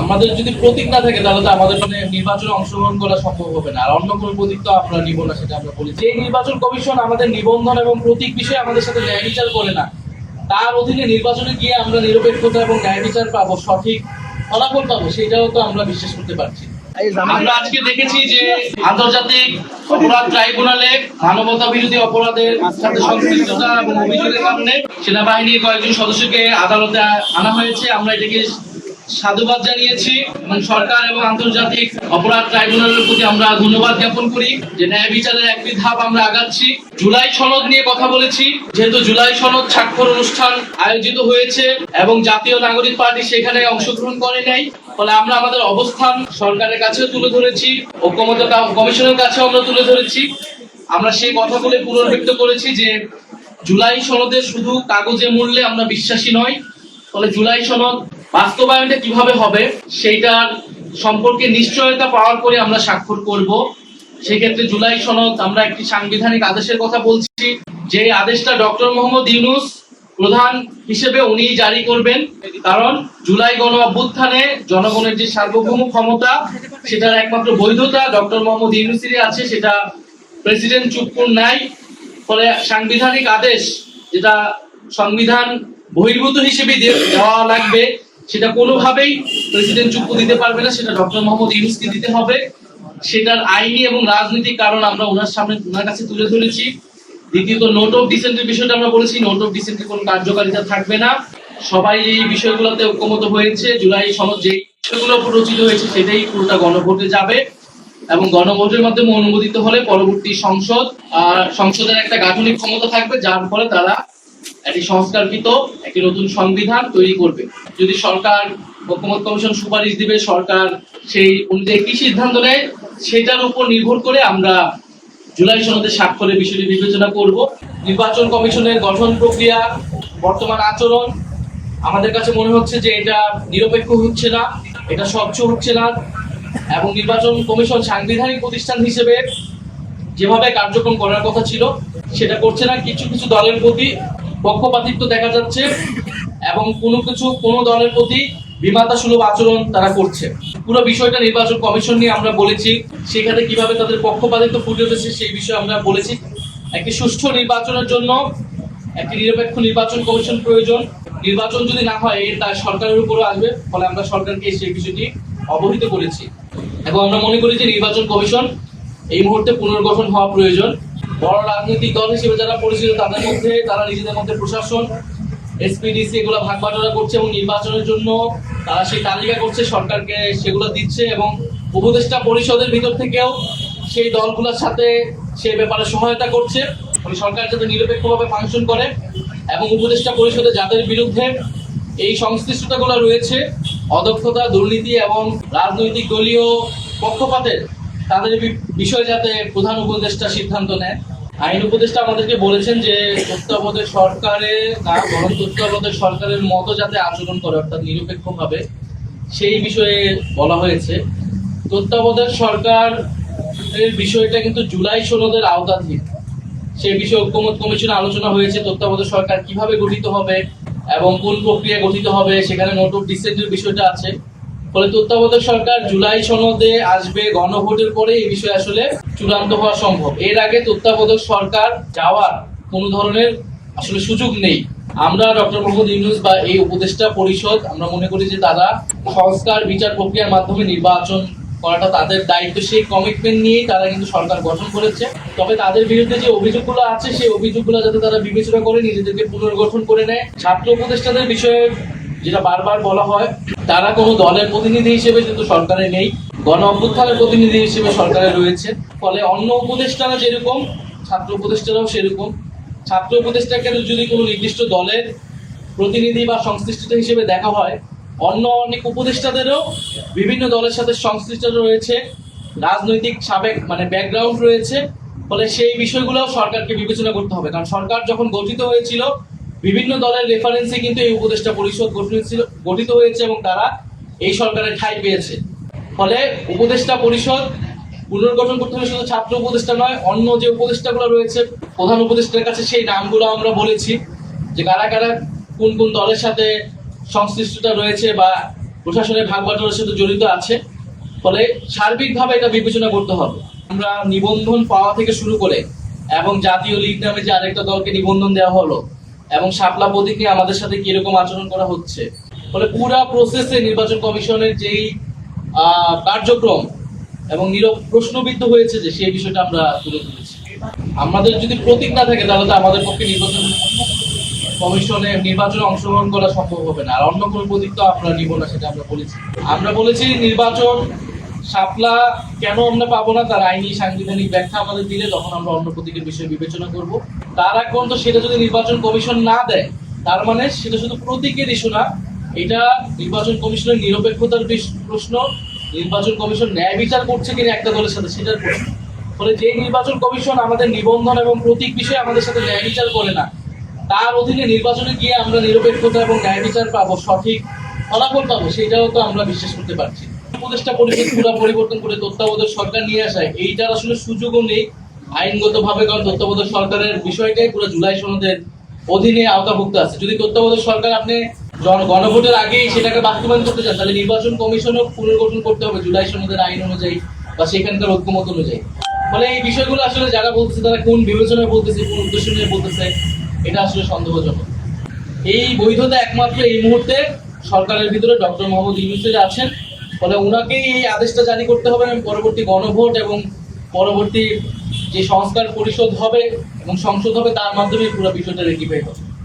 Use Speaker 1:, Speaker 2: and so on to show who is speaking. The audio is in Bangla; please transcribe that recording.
Speaker 1: আমাদের যদি প্রতীক না থাকে তাহলে তো আমাদের মানে নির্বাচনে অংশগ্রহণ করা সম্ভব হবে না। আর অন্য কোনো প্রতীক তো আমরা নিব না সেটা আমরা বলি। যে নির্বাচন কমিশন আমাদের নিবন্ধন এবং প্রতীক বিষয়ে আমাদের সাথে ন্যায় বিচার করে না তার অধীনে নির্বাচনে গিয়ে আমরা নিরপেক্ষতা এবং ন্যায় বিচার পাবো সঠিক ফলাফল পাবো সেটাও তো আমরা বিশ্বাস করতে পারছি। আমরা আজকে দেখেছি যে আন্তর্জাতিক অপরাধ ট্রাইব্যুনালে মানবতা বিরোধী অপরাধের সাথে সংশ্লিষ্টতা এবং অভিযোগের কারণে সেনাবাহিনীর কয়েকজন সদস্যকে আদালতে আনা হয়েছে। আমরা এটাকে সাধুবাদ জানিয়েছি এবং সরকার এবং আন্তর্জাতিক অপরাধ ট্রাইব্যুনালের প্রতি আমরা ধন্যবাদ জ্ঞাপন করি যে ন্যায় বিচারের একটি ধাপ আমরা আগাচ্ছি। জুলাই সনদ নিয়ে কথা বলেছি, যেহেতু জুলাই সনদ স্বাক্ষর অনুষ্ঠান আয়োজিত হয়েছে এবং জাতীয় নাগরিক পার্টি সেখানে অংশগ্রহণ করে নাই, ফলে আমরা আমাদের অবস্থান সরকারের কাছেও তুলে ধরেছি ঐক্যমত্য কমিশনের কাছেও আমরা তুলে ধরেছি। আমরা সেই কথাগুলো পুনর্ব্যক্ত করেছি যে জুলাই সনদে শুধু কাগজে মূল্যে আমরা বিশ্বাসী নয় ফলে জুলাই সনদ বাস্তবায়নটা কীভাবে হবে, সেইটার সম্পর্কে নিশ্চয়তা পাওয়ার পরে আমরা স্বাক্ষর করব। সেক্ষেত্রে জুলাই সনদ আমরা একটি সাংবিধানিক আদেশের কথা বলছি, যে আদেশটা ডক্টর মোহাম্মদ ইউনুস প্রধান হিসেবে উনি জারি করবেন। কারণ জুলাই গণ অভ্যুত্থানে জনগণের যে সার্বভৌম ক্ষমতা, সেটার একমাত্র বৈধতা ডক্টর মোহাম্মদ ইউনুসেরই আছে, সেটা প্রেসিডেন্ট চুপ্পুর নাই। ফলে সাংবিধানিক আদেশ যেটা সংবিধান বহির্ভূত হিসেবে দেওয়া লাগবে সেটা কোনোভাবেই প্রেসিডেন্ট চুপ্পু দিতে পারবে না, সেটা ডক্টর মোহাম্মদ ইউনুসকে দিতে হবে। সেটার আইনি এবং রাজনৈতিক কারণ আমরা ওনার সামনে, ওনার কাছে তুলে ধরেছি। দ্বিতীয়ত নোট অফ ডিসেন্টের বিষয়টা আমরা বলেছি নোট অফ ডিসেন্টের কোনো কার্যকারিতা থাকবে না। সবাই এই বিষয়গুলোতে ঐক্যমত হয়েছে। জুলাই সনদ যেই বিষয়গুলো রচিত হয়েছে, সেটাই পুরোটা গণভোটে যাবে এবং গণভোটের মাধ্যমে অনুমোদিত হলে পরবর্তী সংসদ, আর সংসদের একটা গাঠনিক ক্ষমতা থাকবে, যার ফলে তারা একটি সংস্কারকৃত, একটি নতুন সংবিধান তৈরি করবে। যদি সরকার ঐক্যমত কমিশন সুপারিশ দিবে, সরকার সেই অনুযায়ী কি সিদ্ধান্ত নেয়, সেটার উপর নির্ভর করে আমরা জুলাই সনদে স্বাক্ষরের বিষয়টি বিবেচনা করব। নির্বাচন কমিশনের গঠন প্রক্রিয়া, বর্তমান আচরণ, আমাদের কাছে মনে হচ্ছে যে এটা নিরপেক্ষ হচ্ছে না, এটা স্বচ্ছ হচ্ছে না, এবং নির্বাচন কমিশন সাংবিধানিক প্রতিষ্ঠান হিসেবে যেভাবে কার্যক্রম করার কথা ছিল, সেটা করছে না। কিছু কিছু দলের প্রতি পক্ষপাতিত্ব দেখা যাচ্ছে। এবং কোনো কিছু কোনো দলের প্রতি বিমাতা সুলভ আচরণ তারা করছে। পুরো বিষয়টা নির্বাচন কমিশন নিয়ে আমরা বলেছি। সেখানে কীভাবে তাদের পক্ষপাতিত্ব ফুটে উঠেছে সেই বিষয়ে আমরা বলেছি। একটি সুষ্ঠু নির্বাচনের জন্য একটি নিরপেক্ষ নির্বাচন কমিশন প্রয়োজন। নির্বাচন যদি না হয় তা সরকারের উপরও আসবে। ফলে আমরা সরকারকে সেই বিষয়টি অবহিত করেছি। এবং আমরা মনে করি যে নির্বাচন কমিশন এই মুহূর্তে পুনর্গঠন হওয়া প্রয়োজন। বড় রাজনৈতিক দল হিসেবে যারা পরিচিত, তাদের মধ্যে, তারা নিজেদের মধ্যে প্রশাসন এসপিডিসি এগুলো ভাগ বাটোয়ারা করছে এবং নির্বাচনের জন্য তারা সেই তালিকা করছে, সরকারকে সেগুলো দিচ্ছে এবং উপদেষ্টা পরিষদের ভিতর থেকেও সেই দলগুলোর সাথে সে ব্যাপারে সহায়তা করছে। সরকার যাতে নিরপেক্ষভাবে ফাংশন করে এবং উপদেষ্টা পরিষদে যাদের বিরুদ্ধে এই সংশ্লিষ্টতাগুলো রয়েছে, অদক্ষতা, দুর্নীতি এবং রাজনৈতিক দলীয় পক্ষপাতের, তাদের বিষয়ে যাতে প্রধান উপদেষ্টা সিদ্ধান্ত নেয়। আইন উপদেষ্টা আমাদেরকে বলেছেন যে তত্ত্বাবধায়ক সরকারে না বরং তত্ত্বাবধায়ক সরকারের মতো যাতে আচরণ করে, অর্থাৎ নিরপেক্ষভাবে, সেই বিষয়ে বলা হয়েছে। তত্ত্বাবধায়ক সরকার এর বিষয়টা কিন্তু জুলাই সনদের আওতাধীন। সেই বিষয়ে ঐক্যমত কমিশনে আলোচনা হয়েছে, তত্ত্বাবধায়ক সরকার কীভাবে গঠিত হবে এবং কোন প্রক্রিয়া গঠিত হবে, সেখানে নোট অফ ডিসেন্টের বিষয়টা আছে। ফলে তত্ত্বাবধায়ক সরকার জুলাই সনদে আসবে গণভোটের পরে এই বিষয়ে আসলে চূড়ান্ত হওয়া সম্ভব। এর আগে তত্ত্বাবধায়ক সরকার যাওয়ার কোনো ধরনের আসলে সুযোগ নেই। আমরা ডক্টর মোহাম্মদ ইউনুস বা এই উপদেষ্টা পরিষদ, আমরা মনে করি যে তারা সংস্কার বিচার প্রক্রিয়ার মাধ্যমে নির্বাচন করাটা তাদের দায়িত্ব। সেই কমিটমেন্ট নিয়েই তারা কিন্তু সরকার গঠন করেছে। তবে তাদের বিরুদ্ধে যে অভিযোগগুলো আছে, সেই অভিযোগগুলো যাতে তারা বিবেচনা করে, নিজেদেরকে পুনর্গঠন করে নেয়। ছাত্র উপদেষ্টাদের বিষয়ে যেটা বারবার বলা হয়, তারা কোনো দলের প্রতিনিধি হিসেবে কিন্তু সরকারে নেই, গণ অভ্যুত্থানের প্রতিনিধি হিসেবে সরকারে রয়েছে। ফলে অন্য উপদেষ্টারা যেরকম, ছাত্র উপদেষ্টারাও সেরকম। ছাত্র উপদেষ্টাকে যদি কোনো নির্দিষ্ট দলের প্রতিনিধি বা সংশ্লিষ্টতা হিসেবে দেখা হয়, অন্য অনেক উপদেষ্টাদেরও বিভিন্ন দলের সাথে সংশ্লিষ্ট রয়েছে, রাজনৈতিক সাবেক মানে ব্যাকগ্রাউন্ড রয়েছে। ফলে সেই বিষয়গুলো সরকারকে বিবেচনা করতে হবে। কারণ সরকার যখন গঠিত হয়েছিল বিভিন্ন দলের রেফারেন্সে কিন্তু এই উপদেষ্টা পরিষদ গঠিত গঠিত হয়েছে এবং তারা এই সরকারের ঠাঁই পেয়েছে। ফলে উপদেষ্টা পরিষদ পুনর্গঠন করতে হবে শুধু ছাত্র উপদেষ্টা নয়, অন্য যে উপদেষ্টাগুলো রয়েছে, প্রধান উপদেষ্টার কাছে সেই নামগুলো আমরা বলেছি যে কারা কারা, কোন কোন দলের সাথে সংশ্লিষ্টতা রয়েছে বা প্রশাসনের ভাগ বাটোয়ারার সাথে জড়িত আছে। ফলে সার্বিকভাবে এটা বিবেচনা করতে হবে। আমরা নিবন্ধন পাওয়া থেকে শুরু করে এবং জাতীয় লীগ নামে যে আরেকটা দলকে নিবন্ধন দেওয়া হলো এবং শাপলা প্রতীক নিয়ে আমাদের সাথে কীরকম আচরণ করা হচ্ছে? ফলে পুরা প্রসেসে নির্বাচন কমিশনের যেই কার্যক্রম এবং নীরব প্রশ্নবিদ্ধ হয়েছে যে সেই বিষয়টা আমরা তুলে ধরেছি। আমাদের যদি প্রতীক না থাকে তাহলে তো আমাদের পক্ষে নির্বাচন কমিশনে নির্বাচনে অংশগ্রহণ করা সম্ভব হবে না। আর অন্য কোনো প্রতীক তো আমরা নিব না, সেটা আমরা বলেছি। আমরা বলেছি নির্বাচন শাপলা কেন আমরা পাবো না? তার আইনি সাংবিধানিক ব্যাখ্যা আমাদের দিলে তখন আমরা অন্য প্রতীকের বিষয়ে বিবেচনা করব। তার আগ পর্যন্ত সেটা যদি নির্বাচন কমিশন না দেয়, তার মানে সেটা শুধু প্রতীকের ইস্যু না, এটা নির্বাচন কমিশনের নিরপেক্ষতার প্রশ্ন। নির্বাচন কমিশন ন্যায় বিচার করছে কিনা একটা দলের সাথে সেটার প্রশ্ন। ফলে যে নির্বাচন কমিশন আমাদের নিবন্ধন এবং প্রতীক বিষয়ে আমাদের সাথে ন্যায় বিচার করে না, তার অধীনে নির্বাচনে গিয়ে আমরা নিরপেক্ষতা এবং ন্যায় বিচার পাবো, সঠিক ফলাফল পাবো, সেটাও তো আমরা বিশ্বাস করতে পারছি। উপদেষ্টা পরিষদ পুরো পরিবর্তন করে তত্ত্বাবধায়ক সরকার নিয়ে আসায় এইটার আসলে সুযোগও নেই আইনগত ভাবে কারণ তত্ত্বাবধায়ক সরকারের বিষয়টাই পুরো জুলাই সনদের অধীনে আওতাভুক্ত আছে। যদি তত্ত্বাবধায়ক সরকার আপনি গণভোটের আগেই সেটাকে বাস্তবায়ন করতে চান, তাহলে নির্বাচন কমিশনও পুনর্গঠন করতে হবে জুলাই সনদের আইন অনুযায়ী বা সেখানকার ঐক্যমত অনুযায়ী। ফলে এই বিষয়গুলো আসলে যারা বলতেছে, তারা কোন বিবেচনায় বলতেছে, কোন উদ্দেশ্য নিয়ে বলতেছে, এটা আসলে সন্দেহজনক। এই বৈধতা একমাত্র এই মুহূর্তে সরকারের ভিতরে ডক্টর মোহাম্মদ ইউনুসের আছেন ফলে ওনাকেই এই আদেশটা জারি করতে হবে এবং পরবর্তী গণভোট এবং পরবর্তী যে সংস্কার পরিষদ হবে এবং সংসদ হবে, তার মাধ্যমে পুরো বিষয়টা রেকিফাই হবে।